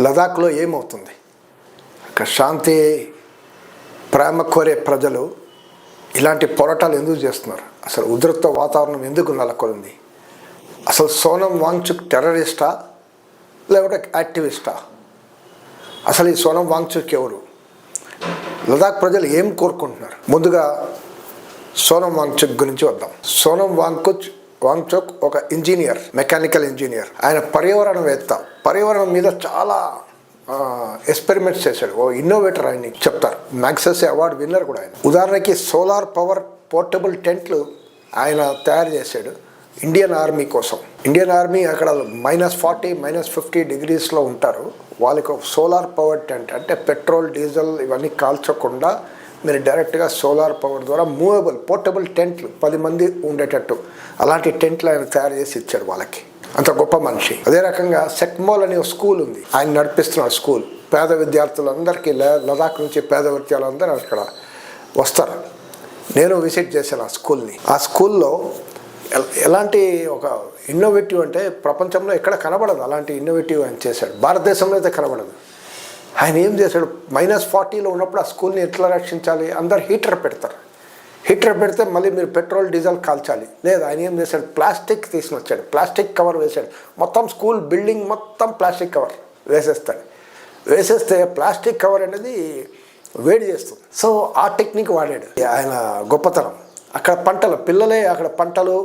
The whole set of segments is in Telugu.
లదాఖ్లో ఏమవుతుంది? అక్కడ శాంతి ప్రేమ కోరే ప్రజలు ఇలాంటి పోరాటాలు ఎందుకు చేస్తున్నారు? అసలు ఉధృత వాతావరణం ఎందుకు నెలకొంది? అసలు సోనం వాంగ్చుక్ టెర్రరిస్టా లేకపోతే యాక్టివిస్టా? అసలు ఈ సోనం వాంగ్చుక్ ఎవరు? లదాఖ్ ప్రజలు ఏం కోరుకుంటున్నారు? ముందుగా సోనం వాంగ్చుక్ గురించి వద్దాం. సోనం వాంగ్కుచ్ వాంగ్చుక్ ఒక ఇంజనీర్ మెకానికల్ ఇంజనీర్. ఆయన పర్యావరణవేత్త. పర్యావరణం మీద చాలా ఎక్స్పెరిమెంట్స్ చేశాడు. ఓ ఇన్నోవేటర్ ఆయన చెప్తారు. మ్యాక్సెస్ అవార్డు విన్నర్ కూడా ఆయన. ఉదాహరణకి సోలార్ పవర్ పోర్టబుల్ టెంట్లు ఆయన తయారు చేశాడు ఇండియన్ ఆర్మీ కోసం. ఇండియన్ ఆర్మీ అక్కడ మైనస్ ఫార్టీ మైనస్ ఫిఫ్టీ డిగ్రీస్లో ఉంటారు. వాళ్ళకి ఒక సోలార్ పవర్ టెంట్ అంటే పెట్రోల్ డీజిల్ ఇవన్నీ కాల్చకుండా మీరు డైరెక్ట్గా సోలార్ పవర్ ద్వారా మూవబుల్ పోర్టబుల్ టెంట్లు పది మంది ఉండేటట్టు. అలాంటి టెంట్లు ఆయన తయారు చేసి ఇచ్చాడు వాళ్ళకి. అంత గొప్ప మనిషి. అదే రకంగా సెక్మోల్ అనే ఒక స్కూల్ ఉంది. ఆయన నడిపిస్తున్నాడు స్కూల్. పేద విద్యార్థులందరికీ లదాఖ్ నుంచి పేద విద్యార్థులందరూ అక్కడ వస్తారు. నేను విజిట్ చేశాను ఆ స్కూల్ని. ఆ స్కూల్లో ఎలాంటి ఒక ఇన్నోవేటివ్ అంటే ప్రపంచంలో ఎక్కడ కనబడదు. అలాంటి ఇన్నోవేటివ్ ఆయన చేశాడు. భారతదేశంలో అయితే కనబడదు. ఆయన ఏం చేశాడు? మైనస్ ఫార్టీలో ఉన్నప్పుడు ఆ స్కూల్ని ఎట్లా రక్షించాలి? అందరు హీటర్ పెడతారు. హీటర్ పెడితే మళ్ళీ మీరు పెట్రోల్ డీజిల్ కాల్చాలి. లేదు ఆయన ఏం చేశాడు? ప్లాస్టిక్ తీసుకుని వచ్చాడు ప్లాస్టిక్ కవర్ వేశాడు. మొత్తం స్కూల్ బిల్డింగ్ మొత్తం ప్లాస్టిక్ కవర్ వేసేస్తాడు. వేసేస్తే ప్లాస్టిక్ కవర్ అనేది వేడి చేస్తుంది. సో ఆ టెక్నిక్ వాడాడు. ఆయన గొప్పతనం. అక్కడ పంటలు పిల్లలే అక్కడ పంటలు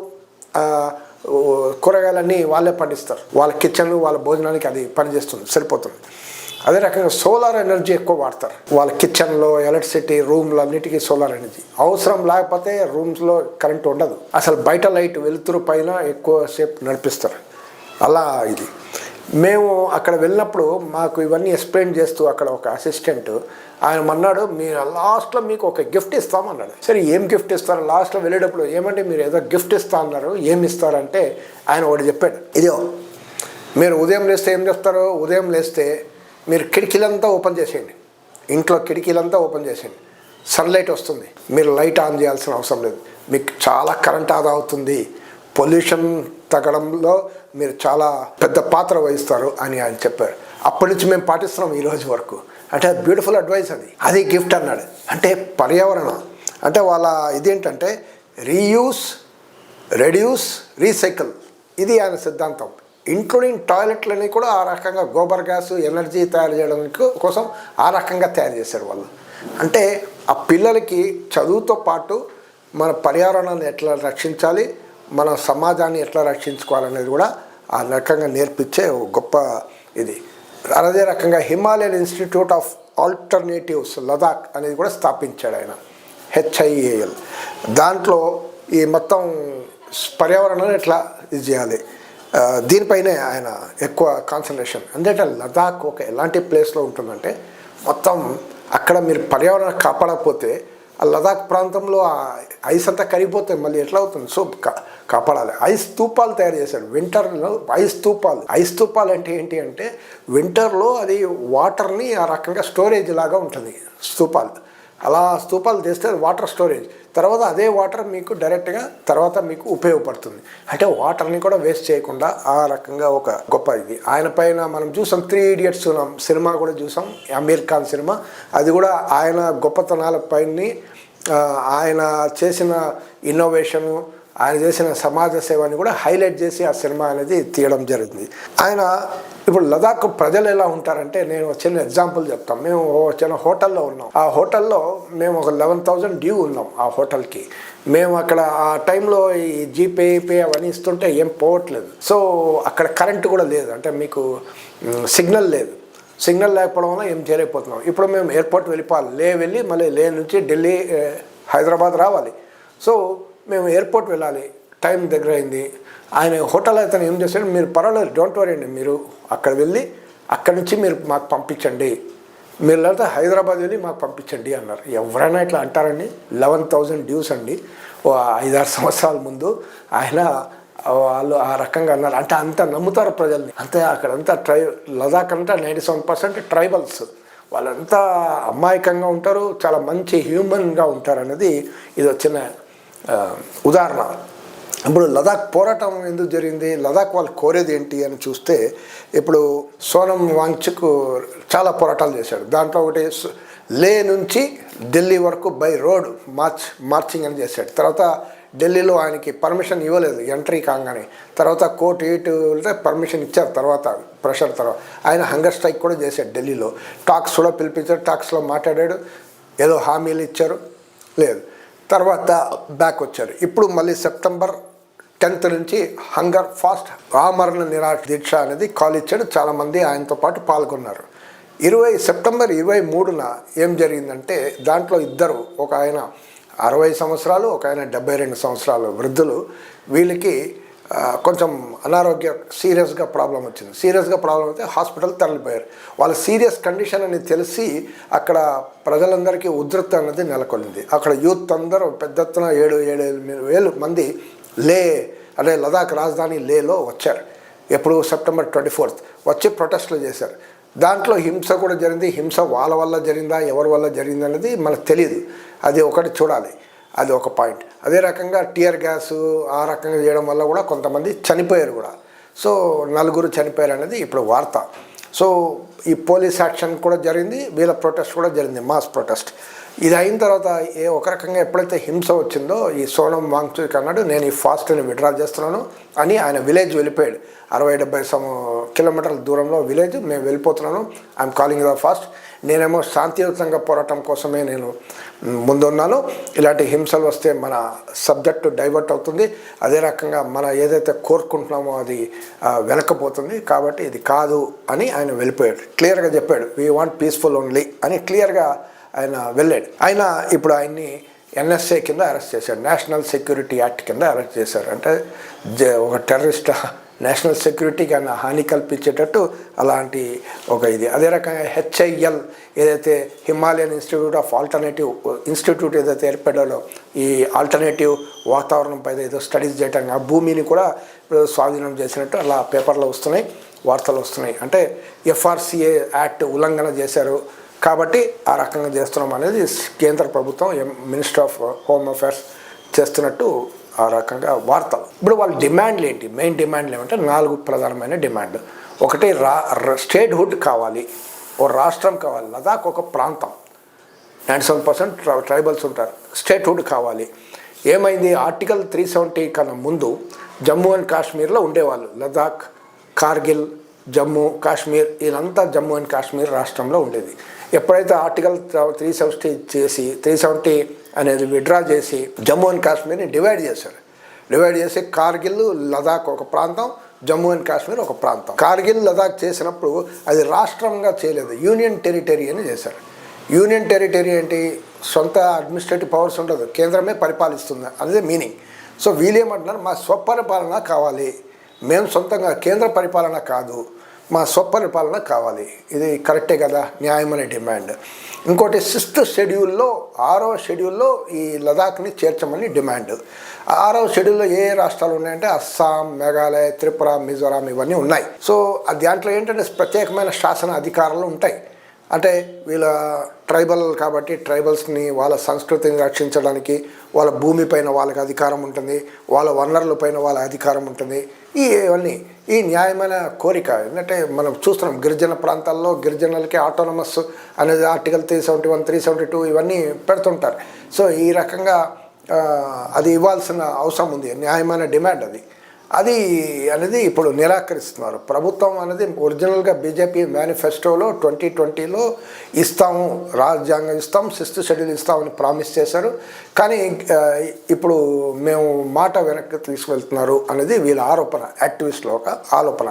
కూరగాయలన్నీ వాళ్ళే పండిస్తారు. వాళ్ళ కిచెన్ వాళ్ళ భోజనానికి అది పనిచేస్తుంది సరిపోతుంది. అదే రకంగా సోలార్ ఎనర్జీ ఎక్కువ వాడతారు. వాళ్ళ కిచెన్లో ఎలక్ట్రిసిటీ రూమ్లు అన్నిటికీ సోలార్ ఎనర్జీ. అవసరం లేకపోతే రూమ్స్లో కరెంట్ ఉండదు. అసలు బయట లైట్ వెలుతురు పైన ఎక్కువసేపు నడిపిస్తారు. అలా ఇది. మేము అక్కడ వెళ్ళినప్పుడు మాకు ఇవన్నీ ఎక్స్ప్లెయిన్ చేస్తూ అక్కడ ఒక అసిస్టెంట్ ఆయన అన్నాడు మీరు లాస్ట్లో మీకు ఒక గిఫ్ట్ ఇస్తామన్నాడు సరే ఏం గిఫ్ట్ ఇస్తారు? లాస్ట్లో వెళ్ళేటప్పుడు ఏమంటే మీరు ఏదో గిఫ్ట్ ఇస్తా అన్నారు ఏం ఇస్తారంటే ఆయన ఒకటి చెప్పాడు. ఇదో మీరు ఉదయం లేస్తే ఏం చేస్తారు ఉదయం లేస్తే మీరు కిటికీలంతా ఓపెన్ చేసేయండి. ఇంట్లో కిటికీలంతా ఓపెన్ చేసేయండి. సన్లైట్ వస్తుంది. మీరు లైట్ ఆన్ చేయాల్సిన అవసరం లేదు. మీకు చాలా కరెంట్ ఆదా అవుతుంది. పొల్యూషన్ తగ్గడంలో మీరు చాలా పెద్ద పాత్ర వహిస్తారు అని ఆయన చెప్పారు. అప్పటి నుంచి మేము పాటిస్తున్నాం ఈ రోజు వరకు. అంటే బ్యూటిఫుల్ అడ్వైస్ అది. అది గిఫ్ట్ అన్నాడు. అంటే పర్యావరణం. అంటే వాళ్ళ ఇదేంటంటే రీయూస్ రెడ్యూస్ రీసైకిల్. ఇది ఆయన సిద్ధాంతం. ఇంక్లూడింగ్ టాయిలెట్లని కూడా ఆ రకంగా గోబర్ గ్యాస్ ఎనర్జీ తయారు చేయడానికి కోసం ఆ రకంగా తయారు చేశారు వాళ్ళు. అంటే ఆ పిల్లలకి చదువుతో పాటు మన పర్యావరణాన్ని ఎట్లా రక్షించాలి మన సమాజాన్ని ఎట్లా రక్షించుకోవాలనేది కూడా ఆ రకంగా నేర్పించే గొప్ప ఇది. అదే రకంగా Himalayan institute of alternatives Ladakh అనేది కూడా స్థాపించాడు ఆయన హెచ్ఐఏఎల్. దాంట్లో ఈ మొత్తం పర్యావరణాన్ని ఎట్లా ఇది చేయాలి? దీనిపైనే ఆయన ఎక్కువ కాన్సన్ట్రేషన్ ఎందుకంటే లదాఖ్ ఒక ఎలాంటి ప్లేస్లో ఉంటుందంటే మొత్తం అక్కడ మీరు పర్యావరణం కాపాడకపోతే ఆ లదాఖ్ ప్రాంతంలో ఆ ఐస్ అంతా కరిగిపోతే మళ్ళీ ఎట్లా అవుతుంది? సో కా- కాపాడాలి. ఐస్ స్తూపాలు తయారు చేశారు. వింటర్లో ఐస్ స్తూపాలు ఐస్ స్తూపాలు అంటే ఏంటి అంటే వింటర్లో అది వాటర్ని ఆ రకంగా స్టోరేజ్ లాగా ఉంటుంది స్తూపాలు అలా స్తూపాలు చేస్తే అది వాటర్ స్టోరేజ్. తర్వాత అదే వాటర్ మీకు డైరెక్ట్గా తర్వాత మీకు ఉపయోగపడుతుంది. అంటే వాటర్ని కూడా వేస్ట్ చేయకుండా ఆ రకంగా ఒక గొప్ప ఇది. ఆయన పైన మనం చూసాం త్రీ ఇడియట్స్ సినిమా కూడా చూసాం అమీర్ ఖాన్ సినిమా. అది కూడా ఆయన గొప్పతనాల పైన ఆయన చేసిన ఇన్నోవేషను ఆయన చేసిన సమాజ సేవని కూడా హైలైట్ చేసి ఆ సినిమా అనేది తీయడం జరిగింది. ఆయన ఇప్పుడు లదాఖ్ ప్రజలు ఎలా ఉంటారంటే నేను చిన్న ఎగ్జాంపుల్ చెప్తాం. మేము చిన్న హోటల్లో ఉన్నాం. ఆ హోటల్లో మేము ఒక లెవెన్ థౌజండ్ డ్యూ ఉన్నాం ఆ హోటల్కి. మేము అక్కడ ఆ టైంలో ఈ జీపే పే అవన్నీ ఇస్తుంటే ఏం పోవట్లేదు. సో అక్కడ కరెంటు కూడా లేదు. అంటే మీకు సిగ్నల్ లేదు. సిగ్నల్ లేకపోవడం వల్ల ఏం చేయలేకపోతున్నాం. ఇప్పుడు మేము ఎయిర్పోర్ట్ వెళ్ళిపోవాలి. లే వెళ్ళి మళ్ళీ లే నుంచి ఢిల్లీ హైదరాబాద్ రావాలి. సో మేము ఎయిర్పోర్ట్ వెళ్ళాలి. టైం దగ్గర అయింది. ఆయన హోటల్ అయితే ఏం చేశాడు మీరు పర్వాలేదు డోంట్ వరీ అండి మీరు అక్కడ వెళ్ళి అక్కడి నుంచి మీరు మాకు పంపించండి. మీరు లేకపోతే హైదరాబాద్ వెళ్ళి మాకు పంపించండి అన్నారు. ఎవరైనా ఇట్లా అంటారండి లెవెన్ థౌజండ్ డ్యూస్ అండి. ఓ ఐదారు సంవత్సరాల ముందు ఆయన వాళ్ళు ఆ రకంగా అన్నారు. అంటే అంత నమ్ముతారు ప్రజల్ని. అంతే అక్కడంతా ట్రై లదాఖ్ అంతా నైంటీ సెవెన్ పర్సెంట్ ట్రైబల్స్. వాళ్ళంతా అమాయకంగా ఉంటారు చాలా మంచి హ్యూమన్గా ఉంటారు అనేది ఇది వచ్చిన ఉదాహరణ. ఇప్పుడు లదాఖ్ పోరాటం ఎందుకు జరిగింది? లదాఖ్ వాళ్ళు కోరేది ఏంటి అని చూస్తే ఇప్పుడు సోనం వాంగ్చుకు చాలా పోరాటాలు చేశాడు. దాంట్లో ఒకటి లే నుంచి ఢిల్లీ వరకు బై రోడ్ మార్చ్ మార్చింగ్ అని చేశాడు. తర్వాత ఢిల్లీలో ఆయనకి పర్మిషన్ ఇవ్వలేదు ఎంట్రీ కాగానే. తర్వాత కోర్టు ఇటు వెళ్తే పర్మిషన్ ఇచ్చారు తర్వాత ప్రెషర్ తర్వాత. ఆయన హంగర్ స్ట్రైక్ కూడా చేశాడు ఢిల్లీలో. టాక్స్ కూడా పిలిపించారు టాక్స్లో మాట్లాడాడు ఏదో హామీలు ఇచ్చారు. లేదు. తర్వాత బ్యాక్ వచ్చారు. ఇప్పుడు మళ్ళీ సెప్టెంబర్ టెన్త్ నుంచి హంగర్ ఫాస్ట్ ఆమరణ నిరాశ దీక్ష అనేది కాల్ ఇచ్చాడు. చాలామంది ఆయనతో పాటు పాల్గొన్నారు. ఇరవై సెప్టెంబర్ ఇరవై మూడున ఏం జరిగిందంటే దాంట్లో ఇద్దరు ఒక ఆయన అరవై సంవత్సరాలు ఒక ఆయన డెబ్బై రెండు సంవత్సరాలు వృద్ధులు వీళ్ళకి కొంచెం అనారోగ్య సీరియస్గా ప్రాబ్లం వచ్చింది. సీరియస్గా ప్రాబ్లం అయితే హాస్పిటల్ తరలిపోయారు. వాళ్ళ సీరియస్ కండిషన్ అని తెలిసి అక్కడ ప్రజలందరికీ ఉధృత అనేది నెలకొల్లింది అక్కడ యూత్ అందరూ పెద్ద ఎత్తున ఏడు ఏడు ఎనిమిది వేలు మంది లే అదే లదాఖ్ రాజధాని లేలో వచ్చారు. ఎప్పుడు సెప్టెంబర్ ట్వంటీ ఫోర్త్ వచ్చి ప్రొటెస్ట్లు చేశారు. దాంట్లో హింస కూడా జరిగింది. హింస వాళ్ళ వల్ల జరిగిందా? ఎవరి వల్ల జరిగింది అనేది మనకు తెలియదు అది ఒకటి చూడాలి. అది ఒక పాయింట్. అదే రకంగా టియర్ గ్యాస్ ఆ రకంగా చేయడం వల్ల కూడా కొంతమంది చనిపోయారు కూడా. సో నలుగురు చనిపోయారు అనేది ఇప్పుడు వార్త. సో ఈ పోలీస్ యాక్షన్ కూడా జరిగింది వీళ్ళ ప్రొటెస్ట్ కూడా జరిగింది మాస్ ప్రొటెస్ట్. ఇది అయిన తర్వాత ఏ ఒక రకంగా ఎప్పుడైతే హింస వచ్చిందో ఈ సోనం వాంగ్చుక్ అన్నాడు నేను ఈ ఫాస్ట్ని విడ్రా చేస్తున్నాను అని ఆయన విలేజ్ వెళ్ళిపోయాడు. అరవై డెబ్బై సమ కిలోమీటర్ల దూరంలో విలేజ్ మేము వెళ్ళిపోతున్నాను ఐఎమ్ కాలింగ్ ద ఫాస్ట్. నేనేమో శాంతియుతంగా పోరాటం కోసమే నేను ముందున్నాను. ఇలాంటి హింసలు వస్తే మన సబ్జెక్టు డైవర్ట్ అవుతుంది. అదే రకంగా మన ఏదైతే కోరుకుంటున్నామో అది వెనకపోతుంది. కాబట్టి ఇది కాదు అని ఆయన వెళ్ళిపోయాడు. క్లియర్గా చెప్పాడు. వీ వాంట్ పీస్ఫుల్ ఓన్లీ అని క్లియర్గా ఆయన వెళ్ళాడు. ఆయన ఇప్పుడు ఆయన్ని ఎన్ఎస్ఏ కింద అరెస్ట్ చేశాడు. నేషనల్ సెక్యూరిటీ యాక్ట్ కింద అరెస్ట్ చేశారు. అంటే ఒక టెర్రరిస్ట్ నేషనల్ సెక్యూరిటీకి అన్న హాని కల్పించేటట్టు అలాంటి ఒక ఇది. అదే రకంగా హెచ్ఐఎల్ ఏదైతే Himalayan institute of alternative institute ఏదైతే ఏర్పడాలో ఈ ఆల్టర్నేటివ్ వాతావరణం పైన ఏదో స్టడీస్ చేయటం ఆ భూమిని కూడా స్వాధీనం చేసినట్టు అలా పేపర్లో వస్తున్నాయి వార్తలు వస్తున్నాయి. అంటే ఎఫ్ఆర్సిఏ యాక్ట్ ఉల్లంఘన చేశారు కాబట్టి ఆ రకంగా చేస్తున్నాం అనేది కేంద్ర ప్రభుత్వం ఎం- మినిస్టర్ ఆఫ్ హోమ్ అఫేర్స్ చేస్తున్నట్టు ఆ రకంగా వార్తలు ఇప్పుడు వాళ్ళ డిమాండ్లు ఏంటి? మెయిన్ డిమాండ్లు ఏమంటే నాలుగు ప్రధానమైన డిమాండ్. ఒకటి రా స్టేట్ హుడ్ కావాలి. ఓ రాష్ట్రం కావాలి. లదాఖ్ ఒక ప్రాంతం. నైంటీ సెవెన్ పర్సెంట్ ట్రైబల్స్ ఉంటారు. స్టేట్ హుడ్ కావాలి. ఏమైంది? ఆర్టికల్ త్రీ సెవెంటీ కన్నా ముందు జమ్మూ అండ్ కాశ్మీర్లో ఉండేవాళ్ళు. లదాఖ్ కార్గిల్ జమ్మూ కాశ్మీర్ ఇదంతా జమ్మూ అండ్ కాశ్మీర్ రాష్ట్రంలో ఉండేది. ఎప్పుడైతే ఆర్టికల్ త్రీ సెవెంటీ చేసి త్రీ సెవెంటీ అనేది విడ్రా చేసి జమ్మూ అండ్ కాశ్మీర్ని డివైడ్ చేశారు. డివైడ్ చేసి కార్గిల్ లదాఖ్ ఒక ప్రాంతం జమ్మూ అండ్ కాశ్మీర్ ఒక ప్రాంతం. కార్గిల్ లదాఖ్ చేసినప్పుడు అది రాష్ట్రంగా చేయలేదు. యూనియన్ టెరిటరీ అని చేశారు. యూనియన్ టెరిటరీ ఏంటి? సొంత అడ్మినిస్ట్రేటివ్ పవర్స్ ఉండదు. కేంద్రమే పరిపాలిస్తుంది అనేది మీనింగ్. సో వీళ్ళేమంటున్నారు మా స్వపరిపాలన కావాలి. మేము సొంతంగా కేంద్ర పరిపాలన కాదు. మా స్వపరిపాలన కావాలి. ఇది కరెక్టే కదా? న్యాయమనే డిమాండ్. ఇంకోటి సిక్స్త్ షెడ్యూల్లో ఆరో షెడ్యూల్లో ఈ లదాఖ్ని చేర్చమని డిమాండ్. ఆరో షెడ్యూల్లో ఏ రాష్ట్రాలు ఉన్నాయంటే అస్సాం మేఘాలయ త్రిపుర మిజోరాం ఇవన్నీ ఉన్నాయి. సో ఆ దాంట్లో ఏంటంటే ప్రత్యేకమైన శాసన అధికారాలు ఉంటాయి. అంటే వీళ్ళ ట్రైబల్ కాబట్టి ట్రైబల్స్ని వాళ్ళ సంస్కృతిని రక్షించడానికి వాళ్ళ భూమిపైన వాళ్ళకి అధికారం ఉంటుంది. వాళ్ళ వనరుల పైన వాళ్ళ అధికారం ఉంటుంది. ఇవన్నీ ఈ న్యాయమైన కోరిక ఏంటంటే మనం చూస్తున్నాం గిరిజన ప్రాంతాల్లో గిరిజనులకి ఆటోనమస్ అనేది article three seventy one three seventy two ఇవన్నీ పెడుతుంటారు. సో ఈ రకంగా అది ఇవ్వాల్సిన అవసరం ఉంది న్యాయమైన డిమాండ్ అది. అది అనేది ఇప్పుడు నిరాకరిస్తున్నారు. ప్రభుత్వం అనేది ఒరిజినల్గా బీజేపీ మేనిఫెస్టోలో ట్వంటీ ట్వంటీలో ఇస్తాము రాజ్యాంగం ఇస్తాం సిక్స్త్ షెడ్యూల్ ఇస్తామని ప్రామిస్ చేశారు. కానీ ఇప్పుడు మేము మాట వెనక్కి తీసుకువెళ్తున్నారు అనేది వీళ్ళ ఆరోపణ యాక్టివిస్టుల ఒక ఆరోపణ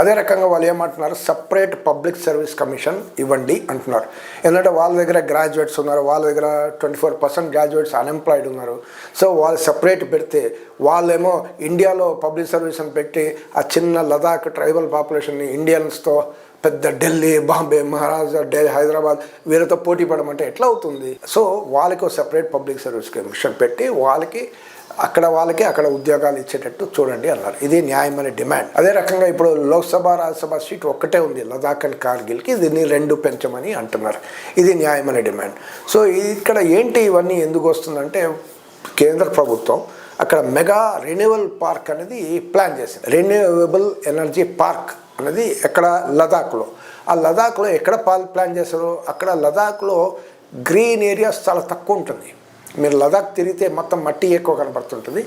అదే రకంగా వాళ్ళు ఏమంటున్నారు సపరేట్ పబ్లిక్ సర్వీస్ కమిషన్ ఇవ్వండి అంటున్నారు. ఎందుకంటే వాళ్ళ దగ్గర గ్రాడ్యుయేట్స్ ఉన్నారు వాళ్ళ దగ్గర twenty four percent graduates unemployed ఉన్నారు. సో వాళ్ళు సపరేట్ పెడితే వాళ్ళేమో ఇండియాలో పబ్లిక్ సర్వీస్ని పెట్టి ఆ చిన్న లదాఖ్ ట్రైబల్ పాపులేషన్ని ఇండియన్స్తో పెద్ద ఢిల్లీ బాంబే మహారాజా ఢిల్లీ హైదరాబాద్ వీళ్ళతో పోటీ పడమంటే ఎట్లా అవుతుంది? సో వాళ్ళకి ఒక సెపరేట్ పబ్లిక్ సర్వీస్ కమిషన్ పెట్టి వాళ్ళకి అక్కడ వాళ్ళకి అక్కడ ఉద్యోగాలు ఇచ్చేటట్టు చూడండి అన్నారు. ఇది న్యాయమైన డిమాండ్ అదే రకంగా ఇప్పుడు లోక్సభ రాజ్యసభ సీట్ ఒక్కటే ఉంది. లదాఖ్ అండ్ కార్గిల్కి దీన్ని రెండు పెంచమని అంటున్నారు. ఇది న్యాయమైన డిమాండ్ సో ఇక్కడ ఏంటి ఇవన్నీ ఎందుకు వస్తుందంటే కేంద్ర ప్రభుత్వం అక్కడ మెగా రెన్యూవల్ పార్క్ అనేది ప్లాన్ చేసింది. రెన్యూవబుల్ ఎనర్జీ పార్క్ అనేది ఎక్కడ లదాఖ్లో. ఆ లదాఖ్లో ఎక్కడ ప్లాన్ చేశారు అక్కడ లదాఖ్లో గ్రీన్ ఏరియాస్ చాలా తక్కువ ఉంటుంది. మీరు లదాఖ్ తిరిగితే మొత్తం మట్టి ఎక్కువ కనపడుతుంటుంది.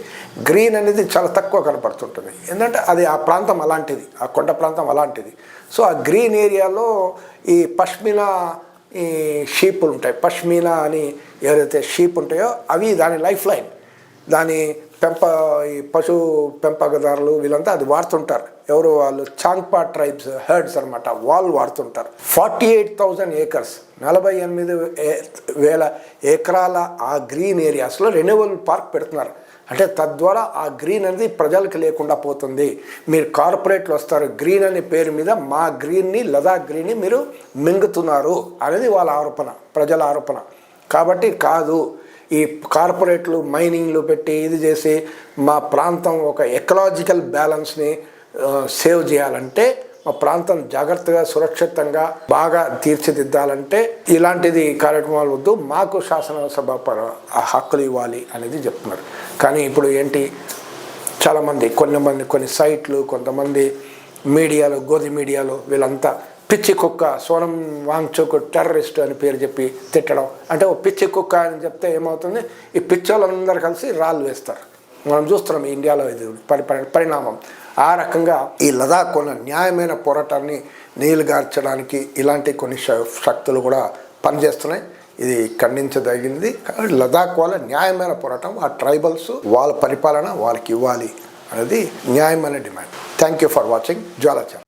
గ్రీన్ అనేది చాలా తక్కువ కనపడుతుంటుంది. ఎందుకంటే అది ఆ ప్రాంతం అలాంటిది ఆ కొండ ప్రాంతం అలాంటిది. సో ఆ గ్రీన్ ఏరియాలో ఈ పష్మినా ఈ షీపులు ఉంటాయి. పష్మినా అని ఏదైతే షీప్ ఉంటాయో అవి దాని లైఫ్ లైన్. దాని పెంప ఈ పశు పెంపకదారులు వీళ్ళంతా అది వాడుతుంటారు. ఎవరు వాళ్ళు? చాంగ్పా ట్రైబ్స్ హెర్డ్స్ అనమాట వాళ్ళు వాడుతుంటారు. ఫార్టీ ఎయిట్ థౌజండ్ ఏకర్స్ నలభై ఎనిమిది ఏ- వేల ఎకరాల ఆ గ్రీన్ ఏరియాస్లో రెన్యూవల్ పార్క్ పెడుతున్నారు. అంటే తద్వారా ఆ గ్రీన్ అనేది ప్రజలకు లేకుండా పోతుంది. మీరు కార్పొరేట్లు వస్తారు గ్రీన్ అనే పేరు మీద మా గ్రీన్ని లదాఖ్ గ్రీన్ని మీరు మింగుతున్నారు అనేది వాళ్ళ ఆరోపణ ప్రజల ఆరోపణ. కాబట్టి కాదు ఈ కార్పొరేట్లు మైనింగ్లు పెట్టి ఇది చేసి మా ప్రాంతం ఒక ఎకలాజికల్ బ్యాలెన్స్ని సేవ్ చేయాలంటే మా ప్రాంతం జాగ్రత్తగా సురక్షితంగా బాగా తీర్చిదిద్దాలంటే ఇలాంటిది కార్యక్రమాలు వద్దు. మాకు శాసనసభ హక్కులు ఇవ్వాలి అనేది చెప్తున్నారు. కానీ ఇప్పుడు ఏంటి? చాలామంది కొన్ని మంది కొన్ని సైట్లు కొంతమంది మీడియాలో గోధి మీడియాలో వీళ్ళంతా పిచ్చి కుక్క సోనం వాంగ్చోకు టెర్రరిస్ట్ అని పేరు చెప్పి తిట్టడం. అంటే ఓ పిచ్చి కుక్క అని చెప్తే ఏమవుతుంది? ఈ పిచ్చోళ్ళందరూ కలిసి రాళ్ళు వేస్తారు. మనం చూస్తున్నాం ఇండియాలో ఇది పరి పరిణామం. ఆ రకంగా ఈ లదాఖ్ న్యాయమైన పోరాటాన్ని నీలుగార్చడానికి ఇలాంటి కొన్ని శ- శక్తులు కూడా పనిచేస్తున్నాయి. ఇది ఖండించదగింది కాబట్టి లదాఖ్ వాళ్ళ న్యాయమైన పోరాటం ఆ ట్రైబల్స్ వాళ్ళ పరిపాలన వాళ్ళకి ఇవ్వాలి అనేది న్యాయమైన demand. Thank you for watching జ్వాలాచం